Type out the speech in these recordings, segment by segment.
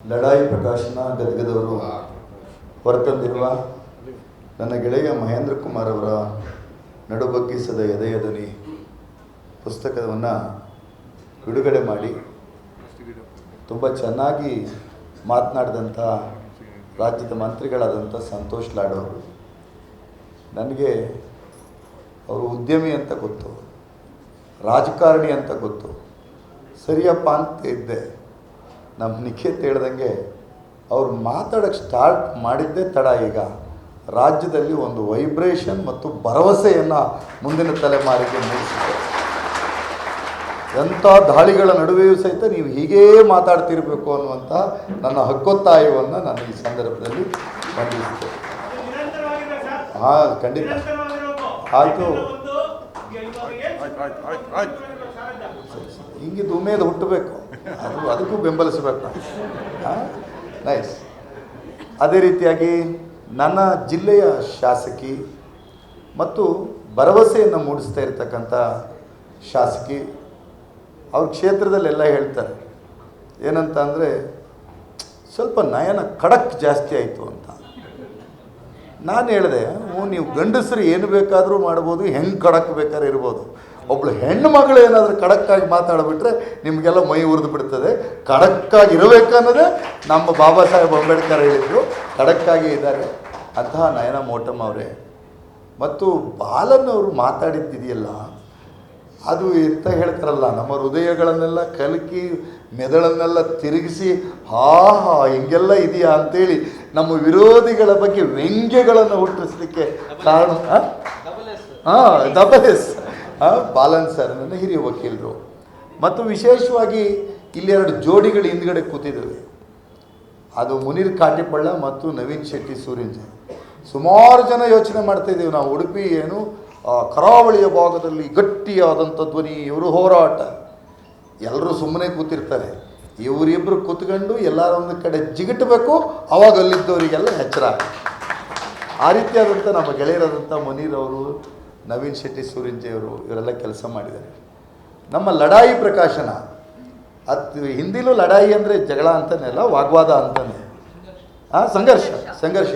ಲಡಾಯಿ ಪ್ರಕಾಶನ ಗದಗದವರು ಹೊರತಂದಿರುವ ನನ್ನ ಗೆಳೆಯ ಮಹೇಂದ್ರ ಕುಮಾರ್ ಅವರ ನಡುಬಗ್ಗಿಸದ ಎದೆಯ ಧ್ವನಿ ಪುಸ್ತಕವನ್ನು ಬಿಡುಗಡೆ ಮಾಡಿ ತುಂಬ ಚೆನ್ನಾಗಿ ಮಾತನಾಡಿದಂಥ ರಾಜ್ಯದ ಮಂತ್ರಿಗಳಾದಂಥ ಸಂತೋಷ್ ಲಾಡ್ ನನಗೆ ಅವರು ಉದ್ಯಮಿ ಅಂತ ಗೊತ್ತು, ರಾಜಕಾರಣಿ ಅಂತ ಗೊತ್ತು, ಸರಿಯಪ್ಪ ಅಂತ ಇದ್ದೆ. ನಮ್ಮ ನಿಖೇತ್ ಹೇಳ್ದಂಗೆ ಅವ್ರು ಮಾತಾಡೋಕ್ಕೆ ಸ್ಟಾರ್ಟ್ ಮಾಡಿದ್ದೇ ತಡ ಈಗ. ರಾಜ್ಯದಲ್ಲಿ ಒಂದು ವೈಬ್ರೇಷನ್ ಮತ್ತು ಭರವಸೆಯನ್ನು ಮುಂದಿನ ತಲೆಮಾರಿಗೆ ಮೂಡಿಸಿದೆ ಎಂಥ ದಾಳಿಗಳ ನಡುವೆಯೂ ಸಹಿತ ನೀವು ಹೀಗೇ ಮಾತಾಡ್ತಿರಬೇಕು ಅನ್ನುವಂಥ ನನ್ನ ಹಕ್ಕೊತ್ತಾಯವನ್ನು ನಾನು ಈ ಸಂದರ್ಭದಲ್ಲಿ ಖಂಡಿಸಿದೆ ಹಾಂ ಖಂಡಿತ. ಆಯ್ತು. ಹಿಂಗೆ ಉಮೇದು ಹುಟ್ಟಬೇಕು. ಅದು ಅದಕ್ಕೂ ಬೆಂಬಲಿಸಬೇಕು. ನೈಸ್ ಅದೇ ರೀತಿಯಾಗಿ ನನ್ನ ಜಿಲ್ಲೆಯ ಶಾಸಕಿ ಮತ್ತು ಭರವಸೆಯನ್ನು ಮೂಡಿಸ್ತಾ ಇರತಕ್ಕಂಥ ಶಾಸಕಿ, ಅವ್ರ ಕ್ಷೇತ್ರದಲ್ಲೆಲ್ಲ ಹೇಳ್ತಾರೆ ಏನಂತ ಅಂದರೆ ಸ್ವಲ್ಪ ನಯನ ಖಡಕ್ ಜಾಸ್ತಿ ಆಯಿತು ಅಂತ. ನಾನು ಹೇಳಿದೆ ನೀವು ಗಂಡಸರು ಏನು ಬೇಕಾದರೂ ಮಾಡ್ಬೋದು, ಹೆಂಗೆ ಖಡಕ್ ಬೇಕಾದ್ರೆ ಇರ್ಬೋದು. ಒಬ್ಳು ಹೆಣ್ಣು ಮಗಳು ಏನಾದರೂ ಖಡಕ್ಕಾಗಿ ಮಾತಾಡಿಬಿಟ್ರೆ ನಿಮಗೆಲ್ಲ ಮೈ ಉರಿದು ಬಿಡ್ತದೆ. ಖಡಕ್ಕಾಗಿ ಇರಬೇಕನ್ನೋದೇ ನಮ್ಮ ಬಾಬಾ ಸಾಹೇಬ್ ಅಂಬೇಡ್ಕರ್ ಹೇಳಿದರು. ಖಡಕ್ಕಾಗಿ ಇದ್ದಾರೆ. ಅಂತಹ ನಯನ ಮೋಟಮ್ಮ ಅವರೇ. ಮತ್ತು ಬಾಲನ್ ಅವರು ಮಾತಾಡಿದ್ದಿದೆಯಲ್ಲ ಅದು ಎಂತ ಹೇಳ್ತಾರಲ್ಲ ನಮ್ಮ ಹೃದಯಗಳನ್ನೆಲ್ಲ ಕಲಕಿ ಮೆದುಳನ್ನೆಲ್ಲ ತಿರುಗಿಸಿ ಹಾ ಹಾ ಹಿಂಗೆಲ್ಲ ಇದೆಯಾ? ಅಂತೇಳಿ ನಮ್ಮ ವಿರೋಧಿಗಳ ಬಗ್ಗೆ ವ್ಯಂಗ್ಯಗಳನ್ನು ಹುಟ್ಟಿಸ್ಲಿಕ್ಕೆ ಕಾರಣ ಹಾಂ ಡಬಲ್ ಎಸ್. ಬಾಲನ್ ಸರ್ ನನ್ನ ಹಿರಿಯ ವಕೀಲರು. ಮತ್ತು ವಿಶೇಷವಾಗಿ ಇಲ್ಲಿ ಎರಡು ಜೋಡಿಗಳು ಹಿಂದ್ಗಡೆ ಕೂತಿದ್ದಾವೆ. ಅದು ಮುನೀರ್ ಕಾಟಿಪಳ್ಳ ಮತ್ತು ನವೀನ್ ಶೆಟ್ಟಿ ಸೂರಿಂಜೆ ಸುಮಾರು ಜನ ಯೋಚನೆ ಮಾಡ್ತಾ ಇದ್ದೀವಿ ನಾವು, ಉಡುಪಿ ಏನು ಕರಾವಳಿಯ ಭಾಗದಲ್ಲಿ ಗಟ್ಟಿಯಾದಂಥ ಧ್ವನಿ, ಇವರು ಹೋರಾಟ. ಎಲ್ಲರೂ ಸುಮ್ಮನೆ ಕೂತಿರ್ತಾರೆ. ಇವರಿಬ್ಬರು ಕೂತ್ಕೊಂಡು ಎಲ್ಲರ ಒಂದು ಕಡೆ ಜಿಗಿಟಬೇಕು, ಅವಾಗ ಅಲ್ಲಿದ್ದವರಿಗೆಲ್ಲ ಎಚ್ಚರ ಆ ರೀತಿಯಾದಂಥ ನಮ್ಮ ಗೆಳೆಯರಾದಂಥ ಮುನೀರ್ ಅವರು ನವೀನ್ ಶೆಟ್ಟಿ ಸೂರಿಂಜೆ ಅವರು ಇವರೆಲ್ಲ ಕೆಲಸ ಮಾಡಿದ್ದಾರೆ. ನಮ್ಮ ಲಡಾಯಿ ಪ್ರಕಾಶನ, ಅದು ಹಿಂದಿಲೂ ಲಡಾಯಿ ಅಂದರೆ ಜಗಳ ಅಂತಾನೆ ಅಲ್ಲ, ವಾಗ್ವಾದ ಅಂತಾನೆ. ಆ, ಸಂಘರ್ಷ ಸಂಘರ್ಷ.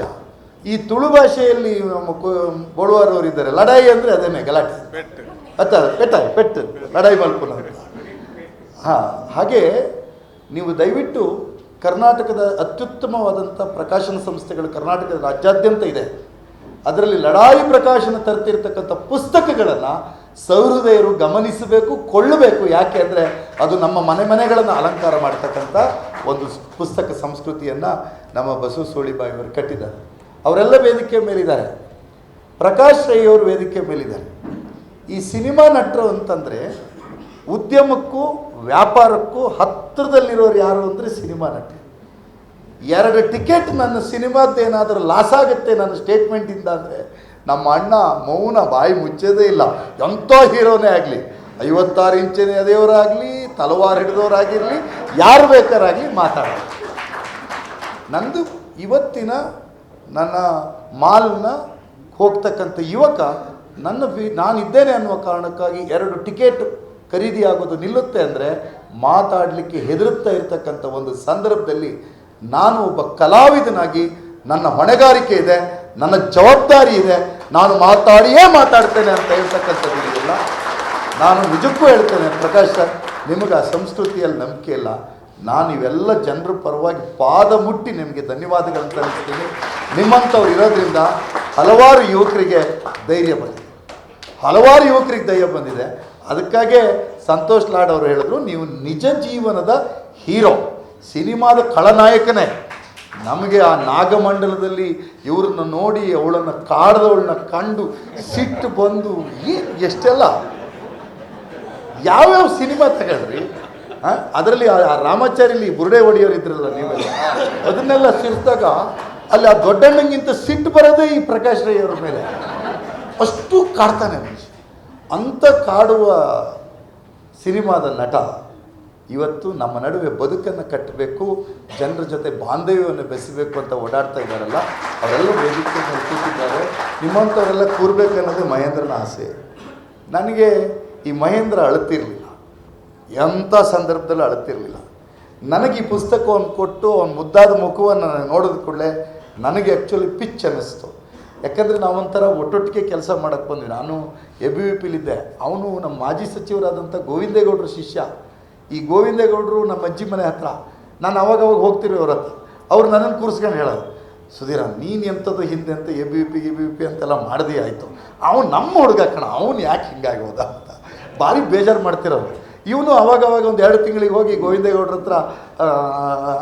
ಈ ತುಳು ಭಾಷೆಯಲ್ಲಿ ನಮ್ಮ ಬೋಳುವಾರವರು ಇದ್ದಾರೆ. ಲಡಾಯಿ ಅಂದರೆ ಅದೇನೆ ಗಲಾಟೆ ಅತ್ತ, ಪೆಟ್ಟ, ಪೆಟ್ಟು, ಲಡಾಯಿ ಮಲ್ಪುನ ಹಾಂ, ಹಾಗೆ ನೀವು ದಯವಿಟ್ಟು ಕರ್ನಾಟಕದ ಅತ್ಯುತ್ತಮವಾದಂಥ ಪ್ರಕಾಶನ ಸಂಸ್ಥೆಗಳು ಕರ್ನಾಟಕದ ರಾಜ್ಯಾದ್ಯಂತ ಇದೆ. ಅದರಲ್ಲಿ ಲಡಾಯಿ ಪ್ರಕಾಶನ ತರ್ತಿರ್ತಕ್ಕಂಥ ಪುಸ್ತಕಗಳನ್ನು ಸಹೃದಯರು ಗಮನಿಸಬೇಕು, ಕೊಳ್ಳಬೇಕು. ಯಾಕೆ ಅಂದರೆ ಅದು ನಮ್ಮ ಮನೆ ಮನೆಗಳನ್ನು ಅಲಂಕಾರ ಮಾಡ್ತಕ್ಕಂಥ ಒಂದು ಪುಸ್ತಕ ಸಂಸ್ಕೃತಿಯನ್ನು ನಮ್ಮ ಬಸವ ಸೋಳಿಬಾಯಿಯವರು ಕಟ್ಟಿದ್ದಾರೆ. ಅವರೆಲ್ಲ ವೇದಿಕೆ ಮೇಲಿದ್ದಾರೆ. ಪ್ರಕಾಶ್ ರೈ ಅವರು ವೇದಿಕೆ ಮೇಲಿದ್ದಾರೆ. ಈ ಸಿನಿಮಾ ನಟರು ಅಂತಂದರೆ ಉದ್ಯಮಕ್ಕೂ ವ್ಯಾಪಾರಕ್ಕೂ ಹತ್ತಿರದಲ್ಲಿರೋರು ಯಾರು ಅಂದರೆ ಸಿನಿಮಾ ನಟ ಎರಡು ಟಿಕೆಟ್ ನನ್ನ ಸಿನಿಮಾದ್ದೇನಾದರೂ ಲಾಸ್ ಆಗುತ್ತೆ ನನ್ನ ಸ್ಟೇಟ್ಮೆಂಟಿಂದ ಅಂದರೆ ನಮ್ಮ ಅಣ್ಣ ಮೌನ ಬಾಯಿ ಮುಚ್ಚೋದೇ ಇಲ್ಲ. ಎಂಥ ಹೀರೋನೇ ಆಗಲಿ, ಐವತ್ತಾರು ಇಂಚಿನ ಎದೆಯವರಾಗಲಿ ತಲವಾರು ಹಿಡಿದವರಾಗಿರಲಿ, ಯಾರು ಬೇಕಾರಾಗಲಿ ಮಾತಾಡ ನಂದು ಇವತ್ತಿನ ನನ್ನ ಮಾಲ್ನ ಹೋಗ್ತಕ್ಕಂಥ ಯುವಕ ನನ್ನ ಬಿ ನಾನಿದ್ದೇನೆ ಅನ್ನುವ ಕಾರಣಕ್ಕಾಗಿ ಎರಡು ಟಿಕೆಟ್ ಖರೀದಿಯಾಗೋದು ನಿಲ್ಲುತ್ತೆ ಅಂದರೆ ಮಾತಾಡಲಿಕ್ಕೆ ಹೆದರುತ್ತಾ ಇರ್ತಕ್ಕಂಥ ಒಂದು ಸಂದರ್ಭದಲ್ಲಿ ನಾನು ಒಬ್ಬ ಕಲಾವಿದನಾಗಿ ನನ್ನ ಹೊಣೆಗಾರಿಕೆ ಇದೆ, ನನ್ನ ಜವಾಬ್ದಾರಿ ಇದೆ, ನಾನು ಮಾತಾಡಿಯೇ ಮಾತಾಡ್ತೇನೆ ಅಂತ ಹೇಳ್ತಕ್ಕಂಥದ್ದು ಇದೆಯಲ್ಲ? ನಾನು ನಿಜಕ್ಕೂ ಹೇಳ್ತೇನೆ, ಪ್ರಕಾಶ್ ಸರ್, ನಿಮಗೆ ಆ ಸಂಸ್ಕೃತಿಯಲ್ಲಿ ನಂಬಿಕೆ ಇಲ್ಲ. ನಾನು ಇವೆಲ್ಲ ಜನರ ಪರವಾಗಿ ಪಾದ ಮುಟ್ಟಿ ನಿಮಗೆ ಧನ್ಯವಾದಗಳನ್ನು ಅನಿಸ್ತೀನಿ ನಿಮ್ಮಂಥವ್ರು ಇರೋದ್ರಿಂದ ಹಲವಾರು ಯುವಕರಿಗೆ ಧೈರ್ಯ ಬಂದಿದೆ. ಹಲವಾರು ಯುವಕರಿಗೆ ಧೈರ್ಯ ಬಂದಿದೆ. ಅದಕ್ಕಾಗೇ ಸಂತೋಷ್ ಲಾಡ್ ಅವರು ಹೇಳಿದ್ರು, ನೀವು ನಿಜ ಜೀವನದ ಹೀರೋ. ಸಿನಿಮಾದ ಖಳನಾಯಕನೇ. ನಮಗೆ ಆ ನಾಗಮಂಡಲದಲ್ಲಿ ಇವ್ರನ್ನ ನೋಡಿ ಅವಳನ್ನು ಕಾಡದವಳನ್ನ ಕಂಡು ಸಿಟ್ಟು ಬಂದು ಎಷ್ಟೆಲ್ಲ? ಯಾವ್ಯಾವ ಸಿನಿಮಾ ತಗೊಳ್ರಿ? ಅದರಲ್ಲಿ ಆ ರಾಮಾಚಾರಿಲಿ ಬುರುಡೆ ಹೊಡಿಯೋರು ಇದ್ರಲ್ಲ ನೀವೆಲ್ಲ, ಅದನ್ನೆಲ್ಲ ಸಿರಿದಾಗ ಅಲ್ಲಿ ಆ ದೊಡ್ಡಣ್ಣಂಗಿಂತ ಸಿಟ್ಟು ಬರೋದೇ ಈ ಪ್ರಕಾಶ್ ರೈ ಅವ್ರ ಮೇಲೆ. ಅಷ್ಟು ಕಾಡ್ತಾನೆ ಮನುಷ್ಯ. ಅಂಥ ಕಾಡುವ ಸಿನಿಮಾದ ನಟ. ಇವತ್ತು ನಮ್ಮ ನಡುವೆ ಬದುಕನ್ನು ಕಟ್ಟಬೇಕು, ಜನರ ಜೊತೆ ಬಾಂಧವ್ಯವನ್ನು ಬೆಸಬೇಕು ಅಂತ ಓಡಾಡ್ತಾ ಇದ್ದಾರಲ್ಲ, ಅವರೆಲ್ಲ ವೇದಿಕೆ ಮೇಲೆ ಕೂತಿದ್ದಾರೆ. ನಿಮ್ಮಂಥವರೆಲ್ಲ ಕೂರ್ಬೇಕನ್ನೋದೇ ಮಹೇಂದ್ರನ ಆಸೆ. ನನಗೆ ಈ ಮಹೇಂದ್ರ ಅಳುತ್ತಿರಲಿಲ್ಲ ಎಂಥ ಸಂದರ್ಭದಲ್ಲೂ ಅಳುತ್ತಿರಲಿಲ್ಲ ನನಗೆ ಈ ಪುಸ್ತಕವನ್ನು ಕೊಟ್ಟು ಅವನ ಮುದ್ದಾದ ಮುಖವನ್ನು ನೋಡಿದ ಕೂಡಲೇ ನನಗೆ ಆ್ಯಕ್ಚುಲಿ ಪಿಚ್ ಅನ್ನಿಸ್ತು. ಯಾಕಂದರೆ ನಾವೊಂಥರ ಒಟ್ಟೊಟ್ಟಿಗೆ ಕೆಲಸ ಮಾಡೋಕ್ಕೆ ಬಂದ್ವಿ. ನಾನು ಎ ಬಿ ವಿ ಪಿಲಿದ್ದೆ. ಅವನು ನಮ್ಮ ಮಾಜಿ ಸಚಿವರಾದಂಥ ಗೋವಿಂದೇಗೌಡರ ಶಿಷ್ಯ. ಈ ಗೋವಿಂದೇಗೌಡರು ನಮ್ಮ ಅಜ್ಜಿ ಮನೆ ಹತ್ರ, ನಾನು ಅವಾಗವಾಗ ಹೋಗ್ತಿರೋ ಅವ್ರ ಹತ್ರ. ಅವ್ರು ನನ್ನನ್ನು ಕೂರಿಸ್ಕೊಂಡು ಹೇಳೋದು ಸುಧೀರ, ನೀನು ಎಂಥದ್ದು ಹಿಂದೆ ಅಂತ A B P, A B P ಅಂತೆಲ್ಲ ಮಾಡಿದೆ ಆಯಿತು. ಅವನು ನಮ್ಮ ಹುಡುಗ ಕಣ, ಅವನು ಯಾಕೆ ಹಿಂಗಾಗಿ ಹೋದ ಅಂತ. ಭಾರಿ ಬೇಜಾರು ಮಾಡ್ತಿರೋದು ಇವನು ಅವಾಗವಾಗ ಒಂದು ಎರಡು ತಿಂಗಳಿಗೆ ಹೋಗಿ ಗೋವಿಂದೇಗೌಡ್ರ ಹತ್ರ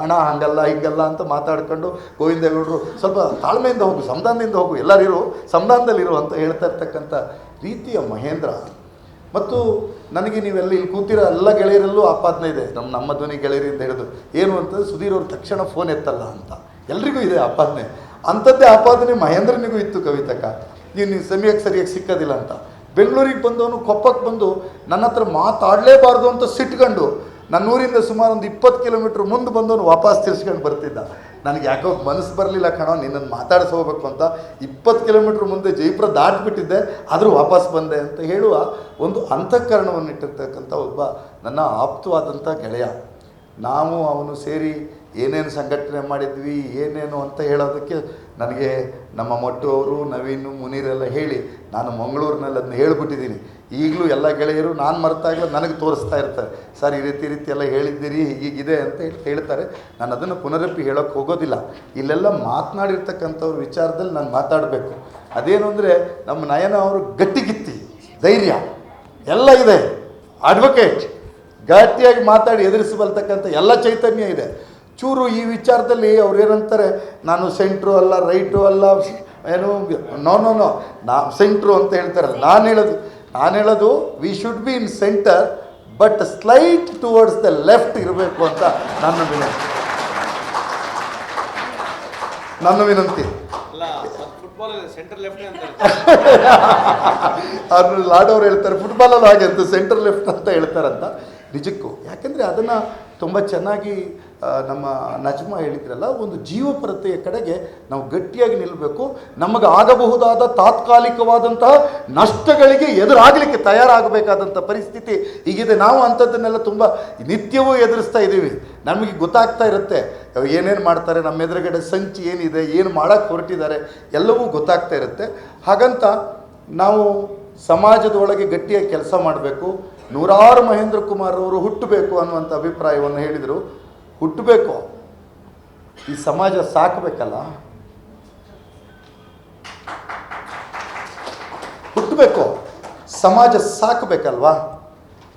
ಹಣ ಹಂಗಲ್ಲ, ಹಿಂಗಲ್ಲ ಅಂತ ಮಾತಾಡ್ಕೊಂಡು ಗೋವಿಂದೇಗೌಡರು ಸ್ವಲ್ಪ ತಾಳ್ಮೆಯಿಂದ ಹೋಗು, ಸಂಧಾನದಿಂದ ಹೋಗು ಎಲ್ಲರಿರು ಸಂಧಾನದಲ್ಲಿರು ಅಂತ ಹೇಳ್ತಾ ಇರ್ತಕ್ಕಂಥ ರೀತಿಯ ಮಹೇಂದ್ರ ಮತ್ತು ನನಗೆ ನೀವೆಲ್ಲ ಇಲ್ಲಿ ಕೂತಿರೋ ಎಲ್ಲ ಗೆಳೆಯರಲ್ಲೂ ಆಪಾದನೆ ಇದೆ. ನಮ್ಮ ನಮ್ಮ ಧ್ವನಿ ಅಂತ ಹೇಳಿದ್ರು. ಏನು ಅಂತಂದ್ರೆ ಸುಧೀರ್ ಅವ್ರು ತಕ್ಷಣ ಫೋನ್ ಎತ್ತಲ್ಲ ಅಂತ. ಎಲ್ರಿಗೂ ಇದೆ ಆಪಾದನೆ. ಅಂಥದ್ದೇ ಆಪಾದನೆ ಮಹೇಂದ್ರನಿಗೂ ಇತ್ತು ಕವಿತಕ್ಕ ನೀನು ಸಮಯಕ್ಕೆ ಸರಿಯಾಗಿ ಸಿಕ್ಕೋದಿಲ್ಲ ಅಂತ. ಬೆಂಗಳೂರಿಗೆ ಬಂದವನು ಕೊಪ್ಪಕ್ಕೆ ಬಂದು ನನ್ನ ಹತ್ರ ಮಾತಾಡಲೇಬಾರ್ದು ಅಂತ ಸಿಟ್ಕೊಂಡು ನನ್ನ ಊರಿಂದ ಸುಮಾರು ಒಂದು ಇಪ್ಪತ್ತು ಕಿಲೋಮೀಟ್ರ್ ಮುಂದೆ ಬಂದವನು ವಾಪಸ್ ತಿರ್ಸ್ಕೊಂಡು ಬರ್ತಿದ್ದ. ನನಗೆ ಯಾಕೋ ಮನಸ್ಸು ಬರಲಿಲ್ಲ ಕಣೋ, ನಿನ್ನನ್ನು ಮಾತಾಡಿಸ್ ಹೋಗ್ಬೇಕು ಅಂತ. ಇಪ್ಪತ್ತು ಕಿಲೋಮೀಟ್ರ್ ಮುಂದೆ ಜೈಪುರ ದಾಟಿಬಿಟ್ಟಿದ್ದೆ, ಆದರೂ ವಾಪಸ್ ಬಂದೆ ಅಂತ ಹೇಳುವ ಒಂದು ಅಂತಃಕರಣವನ್ನು ಇಟ್ಟಿರ್ತಕ್ಕಂಥ ಒಬ್ಬ ನನ್ನ ಆಪ್ತವಾದಂಥ ಗೆಳೆಯ. ನಾವು ಅವನು ಸೇರಿ ಏನೇನು ಸಂಘಟನೆ ಮಾಡಿದ್ವಿ, ಏನೇನು ಅಂತ ಹೇಳೋದಕ್ಕೆ ನನಗೆ ನಮ್ಮ ಮೊಟ್ಟು ಅವರು ನವೀನು, ಮುನೀರೆಲ್ಲ ಹೇಳಿ, ನಾನು ಮಂಗಳೂರಿನಲ್ಲಿ ಅದನ್ನ ಹೇಳ್ಬಿಟ್ಟಿದ್ದೀನಿ. ಈಗಲೂ ಎಲ್ಲ ಗೆಳೆಯರು, ನಾನು ಮರೆತಾಗಲೂ ನನಗೆ ತೋರಿಸ್ತಾ ಇರ್ತಾರೆ. ಸರ್, ಈ ರೀತಿ ರೀತಿ ಎಲ್ಲ ಹೇಳಿದ್ದೀರಿ ಹೀಗಿದೆ ಅಂತ ಹೇಳಿ ಹೇಳ್ತಾರೆ. ನಾನು ಅದನ್ನು ಪುನರಪ್ಪಿ ಹೇಳೋಕ್ಕೆ ಹೋಗೋದಿಲ್ಲ. ಇಲ್ಲೆಲ್ಲ ಮಾತನಾಡಿರ್ತಕ್ಕಂಥವ್ರ ವಿಚಾರದಲ್ಲಿ ನಾನು ಮಾತಾಡಬೇಕು. ಅದೇನು ಅಂದರೆ, ನಮ್ಮ ನಯನ ಅವರು ಗಟ್ಟಿಗಿತ್ತಿ ಧೈರ್ಯ, ಎಲ್ಲ ಇದೆ. ಅಡ್ವೊಕೇಟ್ ಗಟ್ಟಿಯಾಗಿ ಮಾತಾಡಿ ಎದುರಿಸಬಲ್ತಕ್ಕಂಥ ಎಲ್ಲ ಚೈತನ್ಯ ಇದೆ. ಚೂರು ಈ ವಿಚಾರದಲ್ಲಿ ಅವ್ರು ಏನಂತಾರೆ, ನಾನು ಸೆಂಟ್ರು ಅಲ್ಲ ರೈಟು ಅಲ್ಲ, ಏನು ನೋ ನೋ ನೋ ನಾ ಸೆಂಟ್ರು ಅಂತ ಹೇಳ್ತಾರೆ. ನಾನು ಹೇಳೋದು ನಾನು ಹೇಳೋದು we should be in centre but slight towards the left ಇರಬೇಕು ಅಂತ ನನ್ನ ವಿನಂತಿ. ನನ್ನ ವಿನಂತಿ. ಅವ್ರು ಲಾಡೋರು ಹೇಳ್ತಾರೆ ಫುಟ್ಬಾಲಲ್ಲಿ ಹಾಗೆ ಅಂತ ಸೆಂಟರ್ ಲೆಫ್ಟ್ ಅಂತ ಹೇಳ್ತಾರಂತ. ನಿಜಕ್ಕೂ ಯಾಕೆಂದರೆ ಅದನ್ನು ತುಂಬ ಚೆನ್ನಾಗಿ ನಮ್ಮ ನಜ್ಮಾ ಹೇಳಿದ್ರಲ್ಲ, ಒಂದು ಜೀವಪರತೆಯ ಕಡೆಗೆ ನಾವು ಗಟ್ಟಿಯಾಗಿ ನಿಲ್ಲಬೇಕು ನಮಗೆ ಆಗಬಹುದಾದ ತಾತ್ಕಾಲಿಕವಾದಂತಹ ನಷ್ಟಗಳಿಗೆ ಎದುರಾಗಲಿಕ್ಕೆ ತಯಾರಾಗಬೇಕಾದಂಥ ಪರಿಸ್ಥಿತಿ. ಈಗಿದೆ ನಾವು ಅಂಥದ್ದನ್ನೆಲ್ಲ ತುಂಬ ನಿತ್ಯವೂ ಎದುರಿಸ್ತಾ ಇದ್ದೀವಿ. ನಮಗೆ ಗೊತ್ತಾಗ್ತಾ ಇರುತ್ತೆ, ಏನೇನು ಮಾಡ್ತಾರೆ, ನಮ್ಮ ಎದುರುಗಡೆ ಸಂಚಿ ಏನಿದೆ, ಏನು ಮಾಡೋಕ್ಕೆ ಹೊರಟಿದ್ದಾರೆ, ಎಲ್ಲವೂ ಗೊತ್ತಾಗ್ತಾ ಇರುತ್ತೆ. ಹಾಗಂತ ನಾವು ಸಮಾಜದ ಒಳಗೆ ಗಟ್ಟಿಯಾಗಿ ಕೆಲಸ ಮಾಡಬೇಕು. ನೂರಾರು ಮಹೇಂದ್ರ ಕುಮಾರ್ ಅವರು ಹುಟ್ಟಬೇಕು ಅನ್ನುವಂಥ ಅಭಿಪ್ರಾಯವನ್ನು ಹೇಳಿದರು. ಹುಟ್ಟಬೇಕು. ಈ ಸಮಾಜ ಸಾಕಬೇಕಲ್ಲ? ಹುಟ್ಟಬೇಕು. ಸಮಾಜ ಸಾಕಬೇಕಲ್ವಾ?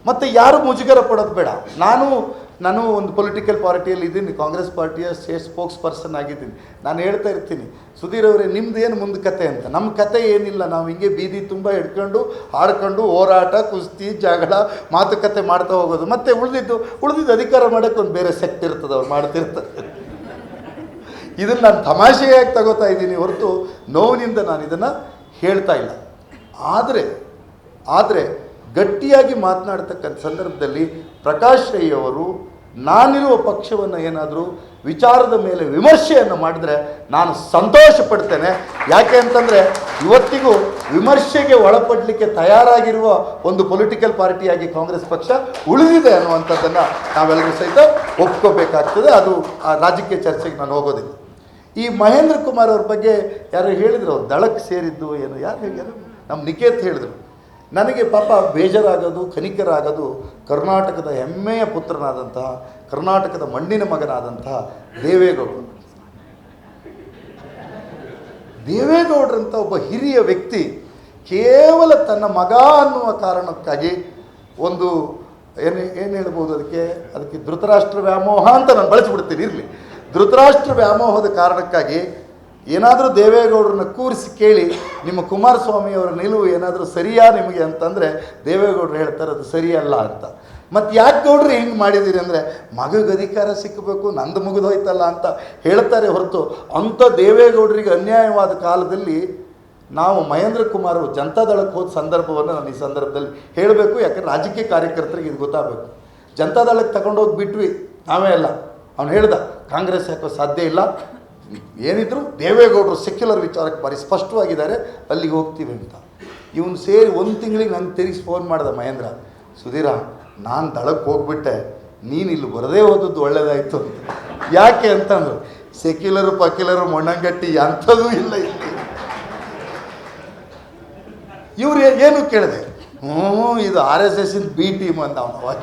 ಮತ್ತು ಯಾರು ಮುಜುಗರ ಪಡೋದು ಬೇಡ. ನಾನು ನಾನು ಒಂದು ಪೊಲಿಟಿಕಲ್ ಪಾರ್ಟಿಯಲ್ಲಿ ಇದ್ದೀನಿ, ಕಾಂಗ್ರೆಸ್ ಪಾರ್ಟಿಯ ಸ್ಟೇಟ್ ಸ್ಪೋಕ್ಸ್ ಪರ್ಸನ್ ಆಗಿದ್ದೀನಿ. ನಾನು ಹೇಳ್ತಾ ಇರ್ತೀನಿ, ಸುಧೀರ್ ಅವರೇ, ನಿಮ್ದು ಏನು ಮುಂದೆ ಕತೆ ಅಂತ? ನಮ್ಮ ಕತೆ ಏನಿಲ್ಲ, ನಾವು ಹಿಂಗೆ ಬೀದಿ ತುಂಬ ಹಿಡ್ಕೊಂಡು ಆಡ್ಕೊಂಡು ಹೋರಾಟ, ಕುಸ್ತಿ, ಜಗಳ, ಮಾತುಕತೆ ಮಾಡ್ತಾ ಹೋಗೋದು. ಮತ್ತೆ ಉಳಿದಿದ್ದು ಉಳಿದಿದ್ದು ಅಧಿಕಾರ ಮಾಡೋಕ್ಕೆ ಒಂದು ಬೇರೆ ಸೆಕ್ಟ್ ಇರ್ತದೆ, ಅವ್ರು ಮಾಡ್ತಿರ್ತಾರೆ. ಇದನ್ನು ನಾನು ತಮಾಷೆಯಾಗಿ ತಗೋತಾ ಇದ್ದೀನಿ, ಹೊರತು ನೋವಿನಿಂದ ನಾನು ಇದನ್ನು ಹೇಳ್ತಾ ಇಲ್ಲ. ಆದರೆ ಆದರೆ ಗಟ್ಟಿಯಾಗಿ ಮಾತನಾಡ್ತಕ್ಕಂಥ ಸಂದರ್ಭದಲ್ಲಿ ಪ್ರಕಾಶ್ ರೈ ಅವರು ನಾನಿರುವ ಪಕ್ಷವನ್ನು ಏನಾದರೂ ವಿಚಾರದ ಮೇಲೆ ವಿಮರ್ಶೆಯನ್ನು ಮಾಡಿದ್ರೆ ನಾನು ಸಂತೋಷ ಪಡ್ತೇನೆ ಯಾಕೆ ಅಂತಂದರೆ ಇವತ್ತಿಗೂ ವಿಮರ್ಶೆಗೆ ಒಳಪಡಲಿಕ್ಕೆ ತಯಾರಾಗಿರುವ ಒಂದು ಪೊಲಿಟಿಕಲ್ ಪಾರ್ಟಿಯಾಗಿ ಕಾಂಗ್ರೆಸ್ ಪಕ್ಷ ಉಳಿದಿದೆ ಅನ್ನುವಂಥದ್ದನ್ನು ನಾವೆಲ್ಲರೂ ಸಹಿತ ಒಪ್ಕೋಬೇಕಾಗ್ತದೆ. ಅದು ಆ ರಾಜಕೀಯ ಚರ್ಚೆಗೆ ನಾನು ಹೋಗೋದಿಲ್ಲ. ಈ ಮಹೇಂದ್ರ ಕುಮಾರ್ ಅವ್ರ ಬಗ್ಗೆ ಯಾರು ಹೇಳಿದರು ದಳಕ್ಕೆ ಸೇರಿದ್ದು ಏನು, ಯಾರು ಹೇಳಿದ್ರು? ನಮ್ಮ ನಿಕೇತ್ ಹೇಳಿದರು. ನನಗೆ ಪಾಪ ಬೇಜಾರಾಗೋದು, ಕನಿಕರಾಗೋದು, ಕರ್ನಾಟಕದ ಹೆಮ್ಮೆಯ ಪುತ್ರನಾದಂತಹ ಕರ್ನಾಟಕದ ಮಣ್ಣಿನ ಮಗನಾದಂತಹ ದೇವೇಗೌಡರು ದೇವೇಗೌಡರಂಥ ಒಬ್ಬ ಹಿರಿಯ ವ್ಯಕ್ತಿ ಕೇವಲ ತನ್ನ ಮಗ ಅನ್ನುವ ಕಾರಣಕ್ಕಾಗಿ ಒಂದು ಏನು ಏನು ಹೇಳ್ಬೋದು ಅದಕ್ಕೆ? ಅದಕ್ಕೆ ಧೃತರಾಷ್ಟ್ರ ವ್ಯಾಮೋಹ ಅಂತ ನಾನು ಬಳಸಿಬಿಡ್ತೀನಿ, ಇರಲಿ. ಧೃತರಾಷ್ಟ್ರ ವ್ಯಾಮೋಹದ ಕಾರಣಕ್ಕಾಗಿ ಏನಾದರೂ ದೇವೇಗೌಡರನ್ನ ಕೂರಿಸಿ ಕೇಳಿ ನಿಮ್ಮ ಕುಮಾರಸ್ವಾಮಿ ಅವರ ನಿಲುವು ಏನಾದರೂ ಸರಿಯಾ ನಿಮಗೆ ಅಂತಂದರೆ ದೇವೇಗೌಡರು ಹೇಳ್ತಾರೆ ಅದು ಸರಿಯಲ್ಲ ಅಂತ. ಮತ್ತು ಯಾಕೆ ಗೌಡ್ರಿ ಹಿಂಗೆ ಮಾಡಿದ್ದೀರಿ ಅಂದರೆ ಮಗಗೆ ಅಧಿಕಾರ ಸಿಕ್ಕಬೇಕು ನಂದು ಮುಗಿದೋಯ್ತಲ್ಲ ಅಂತ ಹೇಳ್ತಾರೆ ಹೊರತು ಅಂಥ ದೇವೇಗೌಡರಿಗೆ ಅನ್ಯಾಯವಾದ ಕಾಲದಲ್ಲಿ ನಾವು ಮಹೇಂದ್ರ ಕುಮಾರ್ ಜನತಾದಳಕ್ಕೆ ಹೋದ ಸಂದರ್ಭವನ್ನು ನಾನು ಈ ಸಂದರ್ಭದಲ್ಲಿ ಹೇಳಬೇಕು, ಯಾಕಂದ್ರೆ ರಾಜಕೀಯ ಕಾರ್ಯಕರ್ತರಿಗೆ ಇದು ಗೊತ್ತಾಗಬೇಕು. ಜನತಾದಳಕ್ಕೆ ತಗೊಂಡೋಗಿ ಬಿಟ್ವಿ, ನಾವೇ ಅಲ್ಲ. ಅವನು ಹೇಳ್ದ, ಕಾಂಗ್ರೆಸ್ ಯಾಕೋ ಸಾಧ್ಯ ಇಲ್ಲ ಏನಿದ್ರು ದೇವೇಗೌಡರು ಸೆಕ್ಯುಲರ್ ವಿಚಾರಕ್ಕೆ ಭಾರಿ ಸ್ಪಷ್ಟವಾಗಿದ್ದಾರೆ, ಅಲ್ಲಿಗೆ ಹೋಗ್ತೀವಿ ಅಂತ. ಇವನು ಸೇರಿ ಒಂದು ತಿಂಗಳಿಗೆ ನನ್ನ ತಿರುಗಿಸಿ ಫೋನ್ ಮಾಡ್ದೆ ಮಹೇಂದ್ರ, ಸುಧೀರ, ನಾನು ದಳಕ್ಕೆ ಹೋಗ್ಬಿಟ್ಟೆ, ನೀನು ಇಲ್ಲಿ ಬರದೇ ಹೋದದ್ದು ಒಳ್ಳೇದಾಯಿತು ಅಂತ. ಯಾಕೆ ಅಂತಂದ್ರೆ ಸೆಕ್ಯುಲರು ಪಕ್ಯುಲರು ಮೊಣ್ಣಂಗಟ್ಟಿ ಅಂಥದ್ದು ಇಲ್ಲ ಇಲ್ಲಿ. ಇವ್ರು ಏನು ಕೇಳಿದೆ? ಹ್ಞೂ ಇದು R S S in B team ಅಂತ ಅವನು ಅವಾಗ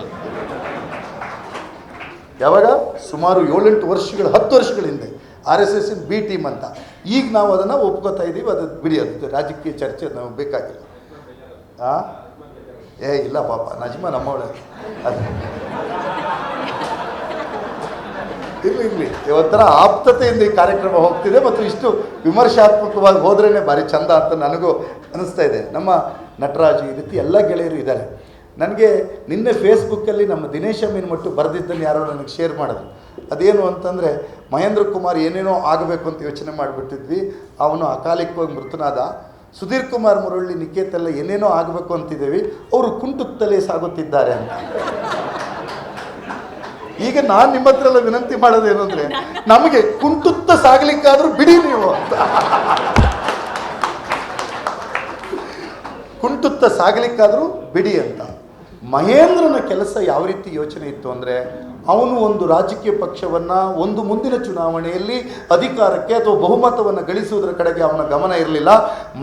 ಯಾವಾಗ? ಸುಮಾರು ಏಳೆಂಟು ವರ್ಷಗಳು, ಹತ್ತು ವರ್ಷಗಳ ಹಿಂದೆ. ಆರ್ ಎಸ್ ಎಸ್ ಇನ್ ಬಿ ಟೀಮ್ ಅಂತ. ಈಗ ನಾವು ಅದನ್ನು ಒಪ್ಕೋತಾ ಇದ್ದೀವಿ ಅದು ಬಿಡಿ, ಅದು ರಾಜಕೀಯ ಚರ್ಚೆ ನಮಗೆ ಬೇಕಾಗಿಲ್ಲ. ಹಾಂ ಏ, ಇಲ್ಲ ಪಾಪ, ನಜ್ಮ ನಮ್ಮವಳೆ. ಅದು. ಇರಲಿ ಇರಲಿ ಒಂಥರ ಆಪ್ತತೆಯಿಂದ ಈ ಕಾರ್ಯಕ್ರಮ ಹೋಗ್ತಿದೆ ಮತ್ತು ಇಷ್ಟು ವಿಮರ್ಶಾತ್ಮಕವಾಗಿ ಹೋದ್ರೇ ಭಾರಿ ಚಂದ ಅಂತ ನನಗೂ ಅನಿಸ್ತಾ ಇದೆ. ನಮ್ಮ ನಟರಾಜು ಈ ರೀತಿ ಎಲ್ಲ ಗೆಳೆಯರು ಇದ್ದಾರೆ. ನನಗೆ ನಿನ್ನೆ ಫೇಸ್ಬುಕ್ಕಲ್ಲಿ ನಮ್ಮ ದಿನೇಶ ಮೀನ್ಮಟ್ಟು ಬರೆದಿದ್ದನ್ನು ಯಾರೋ ನನಗೆ ಶೇರ್ ಮಾಡಿದ್ರು. ಅದೇನು ಅಂತಂದರೆ, ಮಹೇಂದ್ರ ಕುಮಾರ್ ಏನೇನೋ ಆಗಬೇಕು ಅಂತ ಯೋಚನೆ ಮಾಡಿಬಿಟ್ಟಿದ್ವಿ. ಅವನು ಅಕಾಲಿಕವಾಗಿ ಮೃತನಾದ ಸುಧೀರ್ ಕುಮಾರ್ ಮುರಳ್ಳಿ ನಿಕೇತೆಲ್ಲ ಏನೇನೋ ಆಗಬೇಕು ಅಂತಿದ್ದೀವಿ. ಅವರು ಕುಂಟುತ್ತಲೇ ಸಾಗುತ್ತಿದ್ದಾರೆ ಅಂತ. ಈಗ ನಾನು ನಿಮ್ಮ ಹತ್ರ ವಿನಂತಿ ಮಾಡೋದೇನು ನಮಗೆ ಕುಂಟುತ್ತ ಸಾಗಲಿಕ್ಕಾದ್ರೂ ಬಿಡಿ ನೀವು ಅಂತ. ಕುಂಟುತ್ತ ಸಾಗಲಿಕ್ಕಾದ್ರೂ ಬಿಡಿ ಅಂತ. ಮಹೇಂದ್ರನ ಕೆಲಸ ಯಾವ ರೀತಿ ಯೋಚನೆ ಇತ್ತು ಅಂದರೆ ಅವನು ಒಂದು ರಾಜಕೀಯ ಪಕ್ಷವನ್ನು ಒಂದು ಮುಂದಿನ ಚುನಾವಣೆಯಲ್ಲಿ ಅಧಿಕಾರಕ್ಕೆ ಅಥವಾ ಬಹುಮತವನ್ನು ಗಳಿಸುವುದರ ಕಡೆಗೆ ಅವನ ಗಮನ ಇರಲಿಲ್ಲ.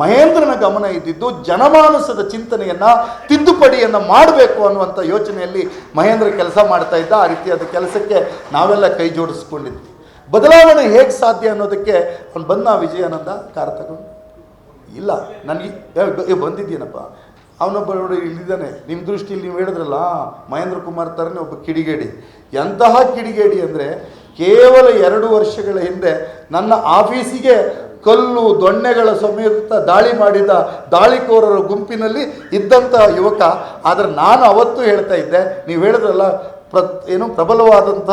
ಮಹೇಂದ್ರನ ಗಮನ ಇದ್ದಿದ್ದು ಜನಮಾನಸದ ಚಿಂತನೆಯನ್ನು, ತಿದ್ದುಪಡಿಯನ್ನು ಮಾಡಬೇಕು ಅನ್ನುವಂಥ ಯೋಚನೆಯಲ್ಲಿ ಮಹೇಂದ್ರ ಕೆಲಸ ಮಾಡ್ತಾ ಇದ್ದ. ಆ ರೀತಿಯಾದ ಕೆಲಸಕ್ಕೆ ನಾವೆಲ್ಲ ಕೈ ಜೋಡಿಸ್ಕೊಂಡಿದ್ವಿ. ಬದಲಾವಣೆ ಹೇಗೆ ಸಾಧ್ಯ ಅನ್ನೋದಕ್ಕೆ ಅವ್ನು ಬಂದ ವಿಜಯಾನಂದ ಕಾರ್ ಇಲ್ಲ, ನನಗೆ ಬಂದಿದ್ದೀನಪ್ಪ. ಅವನೊಬ್ಬ ನೋಡಿ ಇಲ್ಲಿದ್ದಾನೆ. ನಿಮ್ಮ ದೃಷ್ಟಿಯಲ್ಲಿ ನೀವು ಹೇಳಿದ್ರಲ್ಲ, ಮಹೇಂದ್ರ ಕುಮಾರ್ ಥರನೇ ಒಬ್ಬ ಕಿಡಿಗೇಡಿ. ಎಂತಹ ಕಿಡಿಗೇಡಿ ಅಂದರೆ ಕೇವಲ ಎರಡು ವರ್ಷಗಳ ಹಿಂದೆ ನನ್ನ ಆಫೀಸಿಗೆ ಕಲ್ಲು ದೊಣ್ಣೆಗಳ ಸಮೇತ ದಾಳಿ ಮಾಡಿದ ದಾಳಿಕೋರರ ಗುಂಪಿನಲ್ಲಿ ಇದ್ದಂಥ ಯುವಕ. ಆದರೆ ನಾನು ಅವತ್ತು ಹೇಳ್ತಾ ಇದ್ದೆ, ನೀವು ಹೇಳಿದ್ರಲ್ಲ, ಪ್ರ ಏನು ಪ್ರಬಲವಾದಂಥ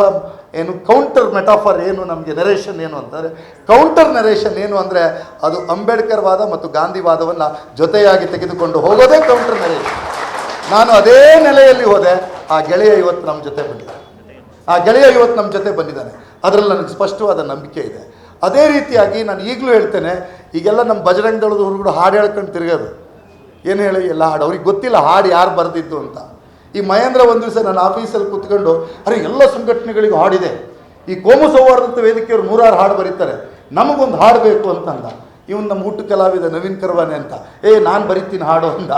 ಏನು ಕೌಂಟರ್ ಮೆಟಾಫರ್ ಏನು, ನಮಗೆ ನರೇಷನ್ ಏನು ಅಂತಂದರೆ ಕೌಂಟರ್ ನರೇಷನ್ ಏನು ಅಂದರೆ ಅದು ಅಂಬೇಡ್ಕರ್ ವಾದ ಮತ್ತು ಗಾಂಧಿವಾದವನ್ನು ಜೊತೆಯಾಗಿ ತೆಗೆದುಕೊಂಡು ಹೋಗೋದೇ ಕೌಂಟರ್ ನರೇಷನ್ ನಾನು ಅದೇ ನೆಲೆಯಲ್ಲಿ ಹೋದೆ, ಆ ಗೆಳೆಯ ಇವತ್ತು ನಮ್ಮ ಜೊತೆ ಬಂದಿದ್ದಾನೆ. ಆ ಗೆಳೆಯ ಇವತ್ತು ನಮ್ಮ ಜೊತೆ ಬಂದಿದ್ದಾನೆ. ಅದರಲ್ಲಿ ನನಗೆ ಸ್ಪಷ್ಟವಾದ ನಂಬಿಕೆ ಇದೆ. ಅದೇ ರೀತಿಯಾಗಿ ನಾನು ಈಗಲೂ ಹೇಳ್ತೇನೆ, ಈಗೆಲ್ಲ ನಮ್ಮ ಬಜರಂಗ ದಳದ ಹುಡುಗರು ಹಾಡು ಹೇಳ್ಕೊಂಡು ತಿರುಗೋದು. ಏನು ಹೇಳಿ, ಎಲ್ಲ ಹಾಡು, ಅವ್ರಿಗೆ ಗೊತ್ತಿಲ್ಲ ಹಾಡು ಯಾರು ಬರೆದಿದ್ದು ಅಂತ. ಈ ಮಹೇಂದ್ರ ಒಂದು ದಿವಸ ನಾನು ಆಫೀಸಲ್ಲಿ ಕೂತ್ಕೊಂಡು ಅರೆ ಎಲ್ಲ ಸಂಘಟನೆಗಳಿಗೂ ಹಾಡಿದೆ. ಈ ಕೋಮು ಸೌಹಾರ್ದತೆ ವೇದಿಕೆಯವರು ನೂರಾರು ಹಾಡು ಬರೀತಾರೆ. ನಮಗೊಂದು ಹಾಡು ಬೇಕು ಅಂತಂದ. ಇವನು ನಮ್ಮ ಊಟ ಕಲಾವಿದ ನವೀನ್ ಕರ್ವಾನೆ ಅಂತ. ಏ ನಾನು ಬರಿತೀನಿ ಹಾಡು ಅಂದ.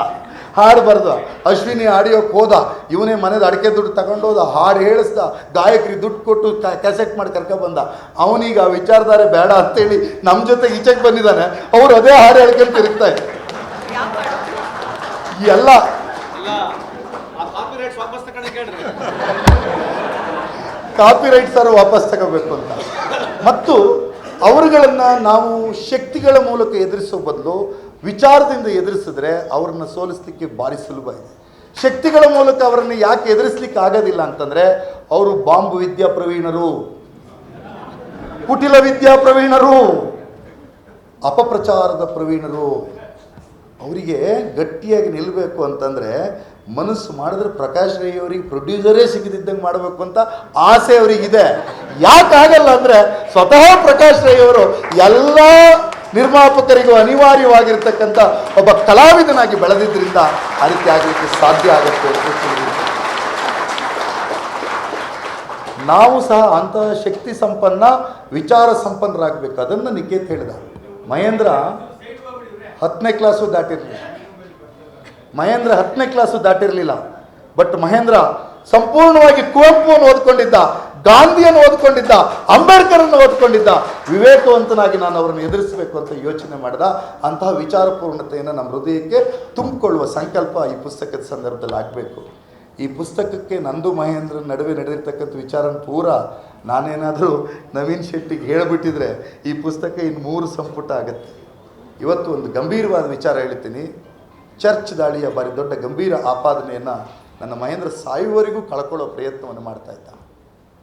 ಹಾಡು ಬರೆದ. ಅಶ್ವಿನಿ ಆಡಿಯೋಕ್ಕೆ ಹೋದ. ಇವನೇ ಮನೇದ ಅಡಿಕೆ ದುಡ್ಡು ತಗೊಂಡೋದ. ಹಾಡು ಹೇಳಿಸ್ದ. ಗಾಯಕರಿಗೆ ದುಡ್ಡು ಕೊಟ್ಟು ಕ್ಯಾಸೆಟ್ ಮಾಡಿ ಕರ್ಕೊಬಂದ. ಅವನೀಗ ಆ ವಿಚಾರಧಾರೆ ಬೇಡ ಅಂತೇಳಿ ನಮ್ಮ ಜೊತೆ ಈಚೆಗೆ ಬಂದಿದ್ದಾನೆ. ಅವರು ಅದೇ ಹಾಡು ಹೇಳ್ಕೊಂಡು ತಿರುಗ್ತಾ ಇದ್ದಾರೆ ಎಲ್ಲ ಕಾಪಿ ರೈಟ್ ಸರ್ ವಾಪಸ್ ತಗೋಬೇಕು ಅಂತ. ಮತ್ತು ಅವರುಗಳನ್ನು ನಾವು ಶಕ್ತಿಗಳ ಮೂಲಕ ಎದುರಿಸೋ ಬದಲು ವಿಚಾರದಿಂದ ಎದುರಿಸಿದ್ರೆ ಅವ್ರನ್ನ ಸೋಲಿಸ್ಲಿಕ್ಕೆ ಭಾರಿ ಸುಲಭ ಇದೆ. ಶಕ್ತಿಗಳ ಮೂಲಕ ಅವರನ್ನು ಯಾಕೆ ಎದುರಿಸ್ಲಿಕ್ಕೆ ಆಗೋದಿಲ್ಲ ಅಂತಂದರೆ ಅವರು ಬಾಂಬ್ ವಿದ್ಯಾ ಪ್ರವೀಣರು. ಕುಟಿಲ ವಿದ್ಯಾ ಪ್ರವೀಣರು. ಅಪಪ್ರಚಾರದ ಪ್ರವೀಣರು. ಅವರಿಗೆ ಗಟ್ಟಿಯಾಗಿ ನಿಲ್ಲಬೇಕು ಅಂತಂದರೆ ಮನಸ್ಸು ಮಾಡಿದ್ರೆ ಪ್ರಕಾಶ್ ರೈ ಅವರಿಗೆ ಪ್ರೊಡ್ಯೂಸರೇ ಸಿಗದಿದ್ದಂಗೆ ಮಾಡಬೇಕು ಅಂತ ಆಸೆ ಅವರಿಗಿದೆ. ಯಾಕಾಗಲ್ಲ ಅಂದರೆ ಸ್ವತಃ ಪ್ರಕಾಶ್ ರೈ ಅವರು ಎಲ್ಲ ನಿರ್ಮಾಪಕರಿಗೂ ಅನಿವಾರ್ಯವಾಗಿರ್ತಕ್ಕಂಥ ಒಬ್ಬ ಕಲಾವಿದನಾಗಿ ಬೆಳೆದಿದ್ದರಿಂದ ಆ ರೀತಿ ಆಗಲಿಕ್ಕೆ ಸಾಧ್ಯ ಆಗುತ್ತೆ ನಾವು ಸಹ ಅಂತಹ ಶಕ್ತಿ ಸಂಪನ್ನ, ವಿಚಾರ ಸಂಪನ್ನರಾಗಬೇಕು. ಅದನ್ನು ನಿಕೇತ್ ಹೇಳಿದ. ಮಹೇಂದ್ರ ಹತ್ತನೇ ಕ್ಲಾಸು ದಾಟಿರಲಿಲ್ಲ ಮಹೇಂದ್ರ ಹತ್ತನೇ ಕ್ಲಾಸು ದಾಟಿರಲಿಲ್ಲ. ಬಟ್ ಮಹೇಂದ್ರ ಸಂಪೂರ್ಣವಾಗಿ ಕುವೆಂಪುವನ್ನು ಓದ್ಕೊಂಡಿದ್ದ, ಗಾಂಧಿಯನ್ನು ಓದ್ಕೊಂಡಿದ್ದ, ಅಂಬೇಡ್ಕರನ್ನು ಓದ್ಕೊಂಡಿದ್ದ, ವಿವೇಕವಂತನಾಗಿ ನಾನು ಅವರನ್ನು ಎದುರಿಸಬೇಕು ಅಂತ ಯೋಚನೆ ಮಾಡಿದ, ಅಂತಹ ವಿಚಾರಪೂರ್ಣತೆಯನ್ನು ನಮ್ಮ ಹೃದಯಕ್ಕೆ ತುಂಬಿಕೊಳ್ಳುವ ಸಂಕಲ್ಪ ಈ ಪುಸ್ತಕದ ಸಂದರ್ಭದಲ್ಲಿ ಆಗಬೇಕು. ಈ ಪುಸ್ತಕಕ್ಕೆ ನಂದು ಮಹೇಂದ್ರ ನಡುವೆ ನಡೆದಿರ್ತಕ್ಕಂಥ ವಿಚಾರ ಪೂರ ನಾನೇನಾದರೂ ನವೀನ್ ಶೆಟ್ಟಿಗೆ ಹೇಳಿಬಿಟ್ಟಿದ್ರೆ ಈ ಪುಸ್ತಕ ಇನ್ನು ಮೂರು ಸಂಪುಟ ಆಗುತ್ತೆ. ಇವತ್ತು ಒಂದು ಗಂಭೀರವಾದ ವಿಚಾರ ಹೇಳ್ತೀನಿ. ಚರ್ಚ್ ದಾಳಿಯ ಬಾರಿ ದೊಡ್ಡ ಗಂಭೀರ ಆಪಾದನೆಯನ್ನು ನನ್ನ ಮಹೇಂದ್ರ ಸಾಯುವವರೆಗೂ ಕಳ್ಕೊಳ್ಳೋ ಪ್ರಯತ್ನವನ್ನು ಮಾಡ್ತಾ ಇದ್ದ.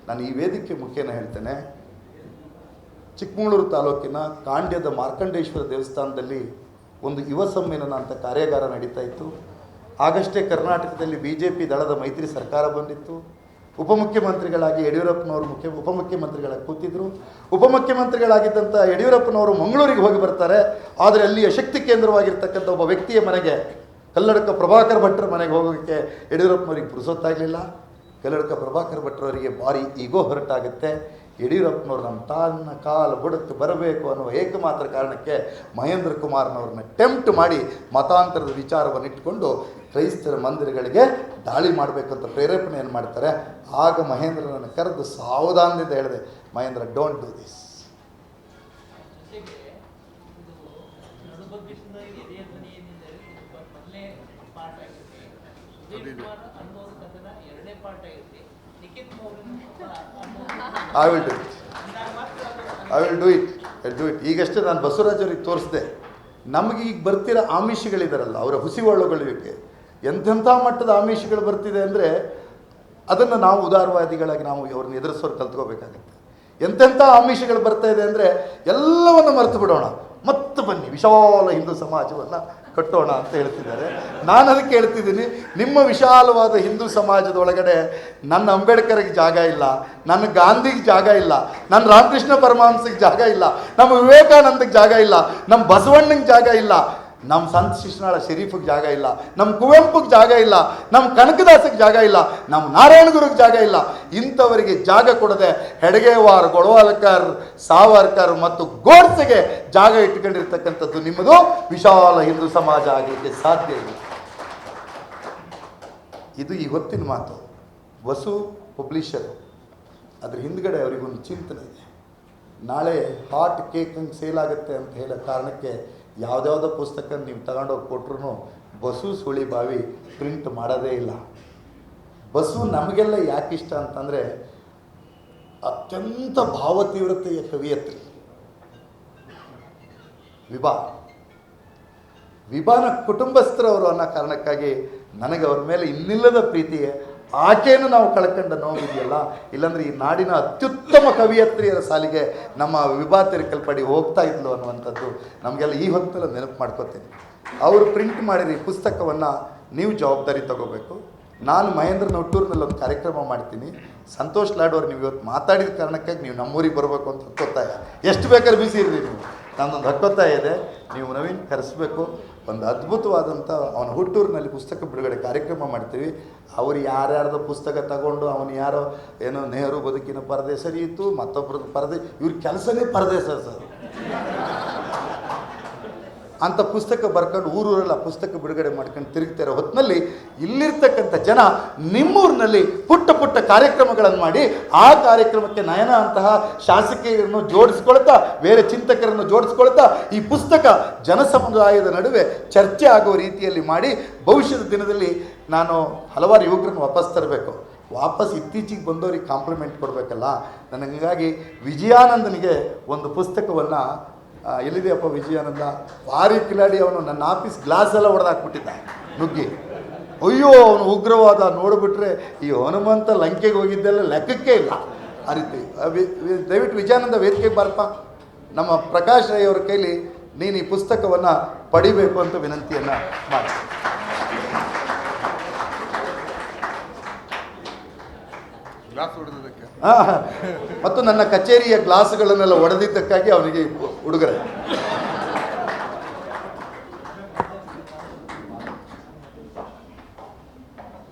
ನಾನು ಈ ವೇದಿಕೆ ಮುಖೇನ ಹೇಳ್ತೇನೆ. ಚಿಕ್ಕಮಗಳೂರು ತಾಲೂಕಿನ ಕಾಂಡ್ಯದ ಮಾರ್ಕಂಡೇಶ್ವರ ದೇವಸ್ಥಾನದಲ್ಲಿ ಒಂದು ಯುವ ಸಮ್ಮೇಳನ ಅಂತ ಕಾರ್ಯಾಗಾರ ನಡೀತಾ ಇತ್ತು. ಆಗಷ್ಟೇ ಕರ್ನಾಟಕದಲ್ಲಿ ಬಿ ಜೆ ಪಿ ದಳದ ಮೈತ್ರಿ ಸರ್ಕಾರ ಬಂದಿತ್ತು. ಉಪಮುಖ್ಯಮಂತ್ರಿಗಳಾಗಿ ಯಡಿಯೂರಪ್ಪನವರು ಮುಖ್ಯ ಉಪಮುಖ್ಯಮಂತ್ರಿಗಳಾಗಿ ಕೂತಿದ್ರು. ಉಪಮುಖ್ಯಮಂತ್ರಿಗಳಾಗಿದ್ದಂಥ ಯಡಿಯೂರಪ್ಪನವರು ಮಂಗಳೂರಿಗೆ ಹೋಗಿ ಬರ್ತಾರೆ. ಆದರೆ ಅಲ್ಲಿಯ ಶಕ್ತಿ ಕೇಂದ್ರವಾಗಿರ್ತಕ್ಕಂಥ ಒಬ್ಬ ವ್ಯಕ್ತಿಯ ಮನೆಗೆ ಕಲ್ಲಡಕ ಪ್ರಭಾಕರ್ ಭಟ್ರ ಮನೆಗೆ ಹೋಗೋಕ್ಕೆ ಯಡಿಯೂರಪ್ಪನವರಿಗೆ ಪುರುಸೊತ್ತಾಗಲಿಲ್ಲ. ಕಲ್ಲಡಕ ಪ್ರಭಾಕರ್ ಭಟ್ರವರಿಗೆ ಭಾರಿ ಈಗೋ ಹೊರಟಾಗುತ್ತೆ. ಯಡಿಯೂರಪ್ಪನವ್ರು ನಮ್ಮ ತನ್ನ ಕಾಲು ಬುಡಕ್ಕೆ ಬರಬೇಕು ಅನ್ನುವ ಏಕಮಾತ್ರ ಕಾರಣಕ್ಕೆ ಮಹೇಂದ್ರ ಕುಮಾರ್ನವ್ರನ್ನ ಟೆಂಪ್ಟ್ ಮಾಡಿ ಮತಾಂತರದ ವಿಚಾರವನ್ನು ಇಟ್ಕೊಂಡು ಕ್ರೈಸ್ತರ ಮಂದಿರಗಳಿಗೆ ದಾಳಿ ಮಾಡಬೇಕಂತ ಪ್ರೇರೇಪಣೆಯನ್ನು ಮಾಡ್ತಾರೆ. ಆಗ ಮಹೇಂದ್ರನನ್ನು ಕರೆದು ಸಾವಧಾನದಿಂದ ಹೇಳಿದೆ, Mahendra don't do this I will do it I will do it I do it ಈಗಷ್ಟೇ ನಾನು ಬಸವರಾಜ್ ಅವ್ರಿಗೆ ತೋರಿಸಿದೆ, ನಮಗೆ ಈಗ ಬರ್ತಿರೋ ಆಮಿಷಗಳಿದಾರಲ್ಲ, ಅವರ ಹುಸಿಗೊಳ್ಳುಗಳಿಗೆ ಎಂತೆಂಥ ಮಟ್ಟದ ಆಮಿಷಗಳು ಬರ್ತಿದೆ ಅಂದರೆ ಅದನ್ನು ನಾವು ಉದಾರವಾದಿಗಳಾಗಿ ನಾವು ಇವ್ರನ್ನ ಎದುರಿಸೋರು ಕಲ್ತ್ಕೋಬೇಕಾಗುತ್ತೆ. ಎಂಥೆಂಥ ಆಮಿಷಗಳು ಬರ್ತಾ ಇದೆ ಅಂದರೆ ಎಲ್ಲವನ್ನು ಮರೆತು ಬಿಡೋಣ. ಮತ್ತೆ ಬನ್ನಿ, ವಿಶಾಲ ಹಿಂದೂ ಸಮಾಜವನ್ನು ಕಟ್ಟೋಣ ಅಂತ ಹೇಳ್ತಿದ್ದಾರೆ. ನಾನು ಅದಕ್ಕೆ ಹೇಳ್ತಿದ್ದೀನಿ, ನಿಮ್ಮ ವಿಶಾಲವಾದ ಹಿಂದೂ ಸಮಾಜದ ಒಳಗಡೆ ನನ್ನ ಅಂಬೇಡ್ಕರ್ಗೆ ಜಾಗ ಇಲ್ಲ, ನನ್ನ ಗಾಂಧಿಗೆ ಜಾಗ ಇಲ್ಲ, ನನ್ನ ರಾಮಕೃಷ್ಣ ಪರಮಹಂಸಕ್ಕೆ ಜಾಗ ಇಲ್ಲ, ನಮ್ಮ ವಿವೇಕಾನಂದಕ್ಕೆ ಜಾಗ ಇಲ್ಲ, ನಮ್ಮ ಬಸವಣ್ಣಂಗೆ ಜಾಗ ಇಲ್ಲ. ನಮ್ಮ ಸಂತ ಶಿಶುನಾಳ ಶರೀಫಿಗೆ ಜಾಗ ಇಲ್ಲ ನಮ್ಮ ಕುವೆಂಪುಗೆ ಜಾಗ ಇಲ್ಲ ನಮ್ಮ ಕನಕದಾಸಕ್ಕೆ ಜಾಗ ಇಲ್ಲ ನಮ್ಮ ನಾರಾಯಣ ಗುರುಗೆ ಜಾಗ ಇಲ್ಲ. ಇಂಥವರಿಗೆ ಜಾಗ ಕೊಡದೆ ಹೆಡಗೇವಾರ್, ಗೊಳವಾಲ್ಕರ್, ಸಾವರ್ಕರ್ ಮತ್ತು ಗೋಡ್ಸೆಗೆ ಜಾಗ ಇಟ್ಕೊಂಡಿರ್ತಕ್ಕಂಥದ್ದು ನಿಮ್ಮದು ವಿಶಾಲ ಹಿಂದೂ ಸಮಾಜ ಆಗಲಿಕ್ಕೆ ಸಾಧ್ಯ ಇಲ್ಲ. ಇದು ಈ ಹೊತ್ತಿನ ಮಾತು. ವಸು ಪಬ್ಲಿಷರು, ಅದ್ರ ಹಿಂದ್ಗಡೆ ಅವರಿಗೊಂದು ಚಿಂತನೆ ಇದೆ. ನಾಳೆ ಹಾಟ್ ಕೇಕ್ ಹಂಗೆ ಸೇಲ್ ಆಗುತ್ತೆ ಅಂತ ಹೇಳೋ ಕಾರಣಕ್ಕೆ ಯಾವುದ್ಯಾವುದೋ ಪುಸ್ತಕ ನೀವು ತಗೊಂಡೋಗಿ ಕೊಟ್ರು ಬಸು ಸುಳಿ ಬಾವಿ ಪ್ರಿಂಟ್ ಮಾಡೋದೇ ಇಲ್ಲ. ಬಸು ನಮಗೆಲ್ಲ ಯಾಕೆ ಇಷ್ಟ ಅಂತಂದರೆ ಅತ್ಯಂತ ಭಾವತೀವ್ರತೆಯ ಕವಿಯತ್ರಿ. ವಿಭಾ. ವಿಭಾನ ಕುಟುಂಬಸ್ಥರವರು ಅನ್ನೋ ಕಾರಣಕ್ಕಾಗಿ ನನಗೆ ಅವ್ರ ಮೇಲೆ ಇನ್ನಿಲ್ಲದ ಪ್ರೀತಿ ಆಕೆಯನ್ನು ನಾವು ಕಳ್ಕೊಂಡ ನೋವಿದೆಯಲ್ಲ, ಇಲ್ಲಾಂದ್ರೆ ಈ ನಾಡಿನ ಅತ್ಯುತ್ತಮ ಕವಿಯತ್ರಿಯರ ಸಾಲಿಗೆ ನಮ್ಮ ವಿಭಾ ಕಲ್ಪಡಿ ಹೋಗ್ತಾ ಇದ್ಲು ಅನ್ನುವಂಥದ್ದು ನಮಗೆಲ್ಲ ಈ ಹೊತ್ತಲ್ಲ ನೆನಪು ಮಾಡ್ಕೋತೀನಿ. ಅವರು ಪ್ರಿಂಟ್ ಮಾಡಿದ ಈ ಪುಸ್ತಕವನ್ನು ನೀವು ಜವಾಬ್ದಾರಿ ತಗೋಬೇಕು. ನಾನು ಮಹೇಂದ್ರ ನೌಟೂರ್ನಲ್ಲಿ ಒಂದು ಕಾರ್ಯಕ್ರಮ ಮಾಡ್ತೀನಿ. ಸಂತೋಷ್ ಲಾಡೋರು ನೀವು ಇವತ್ತು ಮಾತಾಡಿದ ಕಾರಣಕ್ಕಾಗಿ ನೀವು ನಮ್ಮೂರಿಗೆ ಬರಬೇಕು ಅಂತ ಗೊತ್ತಾಯ ಎಷ್ಟು ಬೇಕಾದ್ರೆ ಬಿಸಿ ಇರಲಿ ನೀವು. ನನ್ನೊಂದು ಹಕ್ಕೊತ್ತಾಯ ಇದೆ ನೀವು ನವೀನ್ ಕರೆಸ್ಬೇಕು ಒಂದು ಅದ್ಭುತವಾದಂಥ ಅವನ ಹುಟ್ಟೂರಿನಲ್ಲಿ ಪುಸ್ತಕ ಬಿಡುಗಡೆ ಕಾರ್ಯಕ್ರಮ ಮಾಡ್ತೀವಿ. ಅವರು ಯಾರ್ಯಾರ್ದು ಪುಸ್ತಕ ತಗೊಂಡು, ಅವನು ಯಾರೋ ಏನೋ ನೆಹರು ಬದುಕಿನ ಪರದೆ ಸರಿಯಿತು ಮತ್ತೊಬ್ಬರದ್ದು ಪರದೆ, ಇವ್ರ ಕೆಲಸನೇ ಪರದೆ ಸರ್ ಸರ್. ಅಂಥ ಪುಸ್ತಕ ಬರ್ಕೊಂಡು ಊರೂರೆಲ್ಲ ಪುಸ್ತಕ ಬಿಡುಗಡೆ ಮಾಡ್ಕೊಂಡು ತಿರುಗ್ತಾ ಇರೋ ಹೊತ್ತಿನಲ್ಲಿ ಇಲ್ಲಿರ್ತಕ್ಕಂಥ ಜನ ನಿಮ್ಮೂರಿನಲ್ಲಿ ಪುಟ್ಟ ಪುಟ್ಟ ಕಾರ್ಯಕ್ರಮಗಳನ್ನು ಮಾಡಿ ಆ ಕಾರ್ಯಕ್ರಮಕ್ಕೆ ನಯನ ಅಂತಹ ಶಾಸಕಿಯರನ್ನು ಜೋಡಿಸ್ಕೊಳ್ತಾ, ಬೇರೆ ಚಿಂತಕರನ್ನು ಜೋಡಿಸ್ಕೊಳ್ತಾ ಈ ಪುಸ್ತಕ ಜನಸಮುದಾಯದ ನಡುವೆ ಚರ್ಚೆ ಆಗುವ ರೀತಿಯಲ್ಲಿ ಮಾಡಿ ಭವಿಷ್ಯದ ದಿನದಲ್ಲಿ ನಾನು ಹಲವಾರು ಯುವಕರನ್ನು ವಾಪಸ್ ತರಬೇಕು. ವಾಪಸ್ ಇತ್ತೀಚೆಗೆ ಬಂದವರಿಗೆ ಕಾಂಪ್ಲಿಮೆಂಟ್ ಕೊಡಬೇಕಲ್ಲ. ನನಗೆ ಹೀಗಾಗಿ ವಿಜಯಾನಂದನಿಗೆ ಒಂದು ಪುಸ್ತಕವನ್ನು ಎಲ್ಲಿದೆಯಪ್ಪ ವಿಜಯಾನಂದ? ಭಾರಿ ಕಿಲಾಡಿ ಅವನು, ನನ್ನ ಆಫೀಸ್ ಗ್ಲಾಸ್ ಎಲ್ಲ ಹೊಡೆದಾಕ್ಬಿಟ್ಟಿದ್ದ ನುಗ್ಗಿ. ಅಯ್ಯೋ, ಅವನು ಉಗ್ರವಾದ ನೋಡಿಬಿಟ್ರೆ ಈ ಹನುಮಂತ ಲಂಕೆಗೆ ಹೋಗಿದ್ದೆಲ್ಲ ಲೆಕ್ಕಕ್ಕೆ ಇಲ್ಲ. ಆ ರೀತಿ. ದಯವಿಟ್ಟು ವಿಜಯಾನಂದ ವೇದಿಕೆಗೆ ಬಾರಪ್ಪ. ನಮ್ಮ ಪ್ರಕಾಶ್ ರೈ ಅವ್ರ ಕೈಲಿ ನೀನು ಈ ಪುಸ್ತಕವನ್ನು ಪಡಿಬೇಕು ಅಂತ ವಿನಂತಿಯನ್ನು ಮಾಡಿ ಗ್ಲಾಸ್ ಹೊಡೆದಕ್ಕೆ ಆ, ಮತ್ತು ನನ್ನ ಕಚೇರಿಯ ಗ್ಲಾಸ್ಗಳನ್ನೆಲ್ಲ ಒಡೆದಿದ್ದಕ್ಕಾಗಿ ಅವನಿಗೆ ಉಡುಗೊರೆ.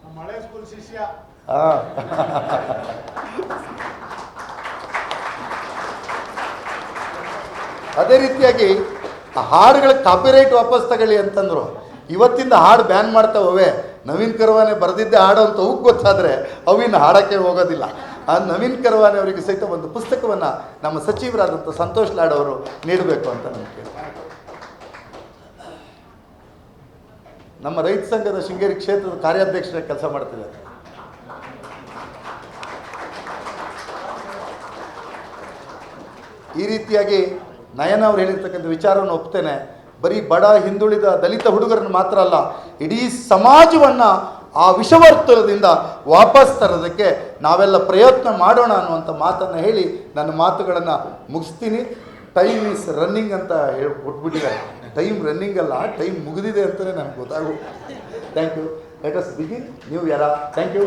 ನಮ್ಮ ಹಳೆ ಸ್ಕೂಲ್ ಶಿಷ್ಯ. ಆ. ಅದೇ ರೀತಿಯಾಗಿ ಆ ಹಾಡುಗಳ ಕಾಪಿರೈಟ್ ವಾಪಸ್ ತಗೊಳ್ಳಿ ಅಂತಂದ್ರು. ಇವತ್ತಿಂದ ಹಾಡು ಬ್ಯಾನ್ ಮಾಡ್ತಾವೆ ನವೀನ್ ಕರ್ವಾನೆ ಬರೆದಿದ್ದೆ ಹಾಡು ಅಂತ ಹೋಗಿ ಗೊತ್ತಾದರೆ ಅವಿನ ಹಾಡಕ್ಕೆ ಹೋಗೋದಿಲ್ಲ. ಆ ನವೀನ್ ಕರವಾನೆ ಅವರಿಗೆ ಸಹಿತ ಒಂದು ಪುಸ್ತಕವನ್ನು ನಮ್ಮ ಸಚಿವರಾದಂಥ ಸಂತೋಷ್ ಲಾಡ್ ಅವರು ನೀಡಬೇಕು ಅಂತ ನಾನು ನಮ್ಮ ರೈತ ಸಂಘದ ಶೃಂಗೇರಿ ಕ್ಷೇತ್ರದ ಕಾರ್ಯಾಧ್ಯಕ್ಷರ ಕೆಲಸ ಮಾಡ್ತಿದೆ ಈ ರೀತಿಯಾಗಿ ನಯನ ಅವ್ರು ಹೇಳಿರ್ತಕ್ಕಂಥ ವಿಚಾರವನ್ನು ಒಪ್ತೇನೆ. ಬರೀ ಬಡ ಹಿಂದುಳಿದ ದಲಿತ ಹುಡುಗರನ್ನು ಮಾತ್ರ ಅಲ್ಲ, ಇಡೀ ಸಮಾಜವನ್ನು ಆ ವಿಷವರ್ತುಲದಿಂದ ವಾಪಸ್ ತರೋದಕ್ಕೆ ನಾವೆಲ್ಲ ಪ್ರಯತ್ನ ಮಾಡೋಣ ಅನ್ನುವಂಥ ಮಾತನ್ನು ಹೇಳಿ ನನ್ನ ಮಾತುಗಳನ್ನು ಮುಗಿಸ್ತೀನಿ. ಟೈಮ್ ಈಸ್ ರನ್ನಿಂಗ್ ಅಂತ ಹೇಳಿ ಕೊಟ್ಬಿಟ್ಟಿದ್ದಾರೆ. ಟೈಮ್ ರನ್ನಿಂಗ್ ಅಲ್ಲ ಟೈಮ್ ಮುಗಿದಿದೆ ಅಂತಲೇ ನನಗೆ ಗೊತ್ತಾಗು. Thank you let us begin ನೀವು ಯಾರ? Thank you